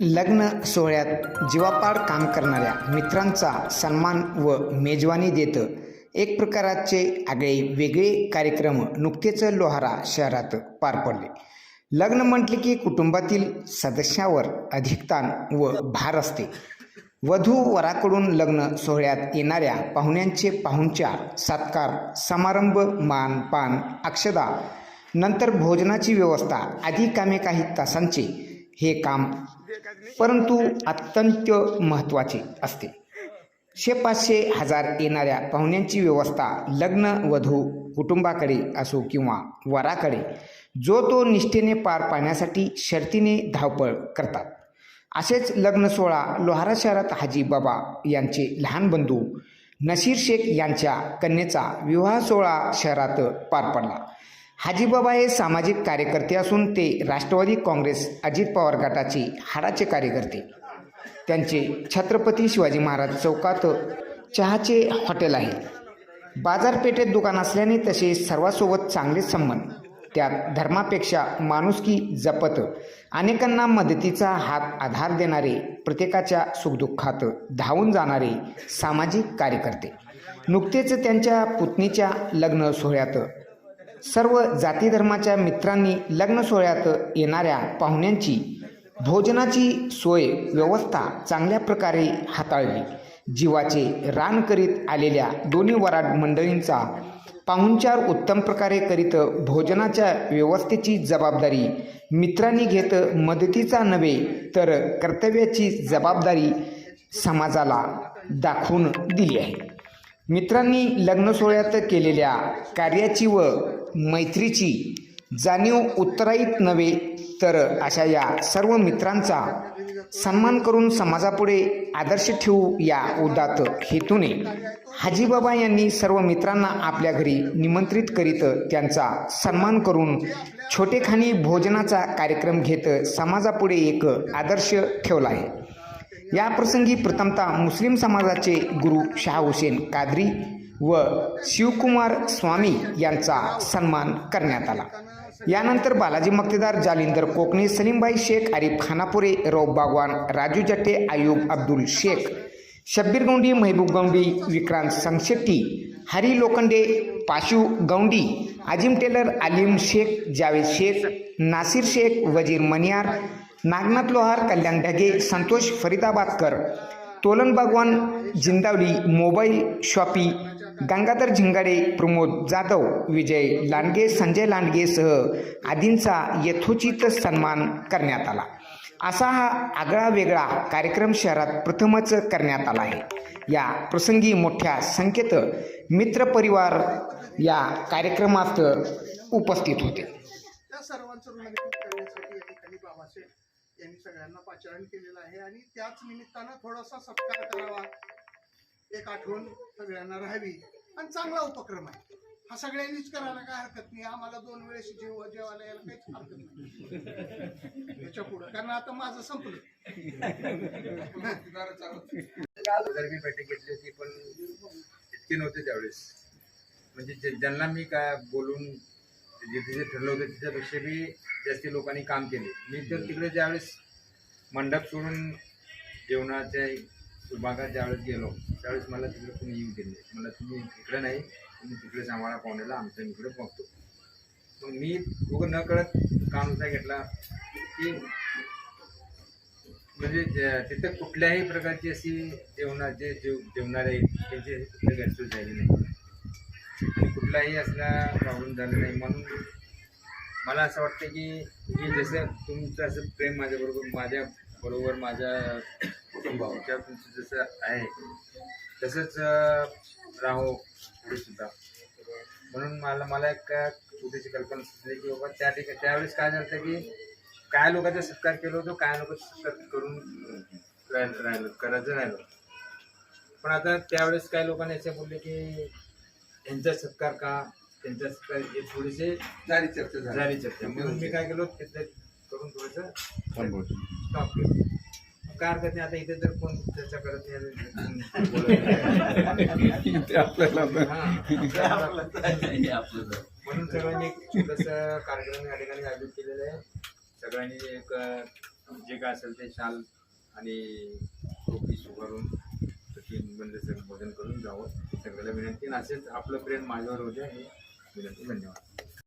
लग्न सोहळ्यात जीवापाड काम करणाऱ्या मित्रांचा सन्मान व मेजवानी देत एक प्रकाराचे आगळे वेगळे कार्यक्रम नुकतेच लोहारा शहरात पार पडले. लग्न म्हटले की कुटुंबातील सदस्यावर अधिक ताण व भार असते. वधू वराकडून लग्न सोहळ्यात येणाऱ्या पाहुण्यांचे पाहुणचार सत्कार समारंभ मान पान अक्षदा नंतर भोजनाची व्यवस्था आदी कामे काही तासांचे हे काम परंतु अत्यंत महत्त्वाचे असते. शे पाचशे हजार येणाऱ्या पाहुण्यांची व्यवस्था लग्न वधू कुटुंबाकडे असो किंवा वराकडे जो तो निष्ठेने पार पाडण्यासाठी शर्तीने धावपळ करतात. असेच लग्न सोहळा लोहारा शहरात हाजी बाबा यांचे लहान बंधू नशीर शेख यांच्या कन्येचा विवाह सोहळा शहरात पार पडला. हाजीबाबा हे सामाजिक कार्यकर्ते असून ते राष्ट्रवादी काँग्रेस अजित पवार गटाचे हाडाचे कार्यकर्ते. त्यांचे छत्रपती शिवाजी महाराज चौकात चहाचे हॉटेल आहे. बाजारपेठेत दुकान असल्याने तसे सर्वांसोबत चांगले संबंध. त्यात धर्मापेक्षा माणुसकी जपत अनेकांना मदतीचा हात आधार देणारे प्रत्येकाच्या सुखदुःखात धावून जाणारे सामाजिक कार्यकर्ते. नुकतेच त्यांच्या पुतणीच्या लग्न सोहळ्यात सर्व जाती धर्माच्या मित्रांनी लग्न सोहळ्यात येणाऱ्या पाहुण्यांची भोजनाची सोय व्यवस्था चांगल्या प्रकारे हाताळली. जीवाचे रान करीत आलेल्या दोन्ही वराड मंडळींचा पाहुणचार उत्तम प्रकारे करीत भोजनाच्या व्यवस्थेची जबाबदारी मित्रांनी घेत मदतीचा नव्हे तर कर्तव्याची जबाबदारी समाजाला दाखवून दिली आहे. मित्रांनी लग्न सोहळ्यात केलेल्या कार्याची व मैत्रीची जाणीव उत्तराईत नव्हे तर अशा या सर्व मित्रांचा सन्मान करून समाजापुढे आदर्श ठेवू या उदात हेतूने हाजीबाबा यांनी सर्व मित्रांना आपल्या घरी निमंत्रित करीत त्यांचा सन्मान करून छोटेखानी भोजनाचा कार्यक्रम घेत समाजापुढे एक आदर्श ठेवला आहे. या प्रसंगी प्रथमतः मुस्लिम समाजाचे गुरु शाह हुसेन कादरी व शिवकुमार स्वामी यांचा सन्मान करण्यात आला. यानंतर बालाजी मक्तेदार जालिंदर कोकणे सलीमबाई शेख आरिफ खानापुरे रौफ बागवान राजू जट्टे आयुब अब्दुल शेख शब्बीर गौंडी महबूब गौंडी विक्रांत संगशेट्टी हरी लोखंडे पाशू गौंडी आजिम टेलर आलिम शेख जावेद शेख नासिर शेख वजीर मनियार नागनाथ लोहार कल्याण ढगे संतोष फरिदाबादकर तोलन भगवान जिंदावली मोबाईल शॉपी गंगाधर झिंगाडे प्रमोद जाधव विजय लांडगे संजय लांडगेसह आदींचा यथोचित सन्मान करण्यात आला. असा हा आगळा वेगळा कार्यक्रम शहरात प्रथमच करण्यात आला आहे. या प्रसंगी मोठ्या संख्येत मित्रपरिवार या कार्यक्रमात उपस्थित होते. यांनी सगळ्यांना पाचारण केलेलं आहे आणि त्याच निमित्तानं थोडासा सत्कार करावा. एक आठवण सगळ्यांना राहावी. आणि चांगला उपक्रम आहे. हा सगळ्यांनीच करायला काय हरकत नाही. आम्हाला दोन वेळेस जेव जेवायला यायला काहीच हरकत नाही. याच्या पुढं. कारण आता माझं संपलं. मी बैठक घेतली होती पण इतके नव्हते त्यावेळेस. म्हणजे ज्यांना मी काय बोलून जिथे जे ठरलं होतं त्याच्यापेक्षा बी जास्ती लोकांनी काम केले. मी तर तिकडे ज्यावेळेस मंडप सोडून जेवणाच्या विभागात ज्यावेळेस गेलो त्यावेळेस मला तिकडे कोणी येऊ दिले मला तुम्ही इकडे नाही तुम्ही तिकडे आम्हाला पाहुण्याला आमच्या इकडे बघतो. मग मी उगं न कळत काम असा घेतला की म्हणजे तिथं कुठल्याही प्रकारची अशी जेवणाचे जेव जेवणारे त्यांची कुठल्या गैरसोय झाली नाही. आणि कुठलाही असला प्रॉब्लेम झाला नाही. म्हणून मला असं वाटतं की की जसं तुमचं असं प्रेम माझ्याबरोबर माझ्या बरोबर माझ्या भाऊच्या तुमचं जसं आहे तसंच राहो सुद्धा. म्हणून मला मला एक छोटीशी कल्पना सुचली की बाबा त्या ठिकाणी त्यावेळेस काय झालं होतं की काय लोकांचा सत्कार केला होतो काय लोकांचा सत्कार करून राहिलो करायचं राहिलं. पण आता त्यावेळेस काय लोकांनी असे बोलले की यांचा सत्कार का? त्यांचा सत्कार हे थोडेसे झाली चर्चा झाली. झाली चर्चा. म्हणून मी काय केलो तिथे करून थोडंसं स्टॉप केलं. काय हरकत नाही आता इथे जर कोण चर्चा करत नाही बोलत ते आपल्याला नाही. हा. म्हणून सगळ्यांनी एक छोटस कार्यक्रम या ठिकाणी आयोजित केलेलं आहे. सगळ्यांनी एक अं, जे काय असेल ते शाल आणि टोपी सुभारून की म्हणजे सगळं भोजन करून जावं. सगळ्याला विनंती आणि असेच आपलं प्रेम माझ्यावर होते हे विनंती धन्यवाद.